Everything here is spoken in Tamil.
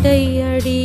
அட்டை அடி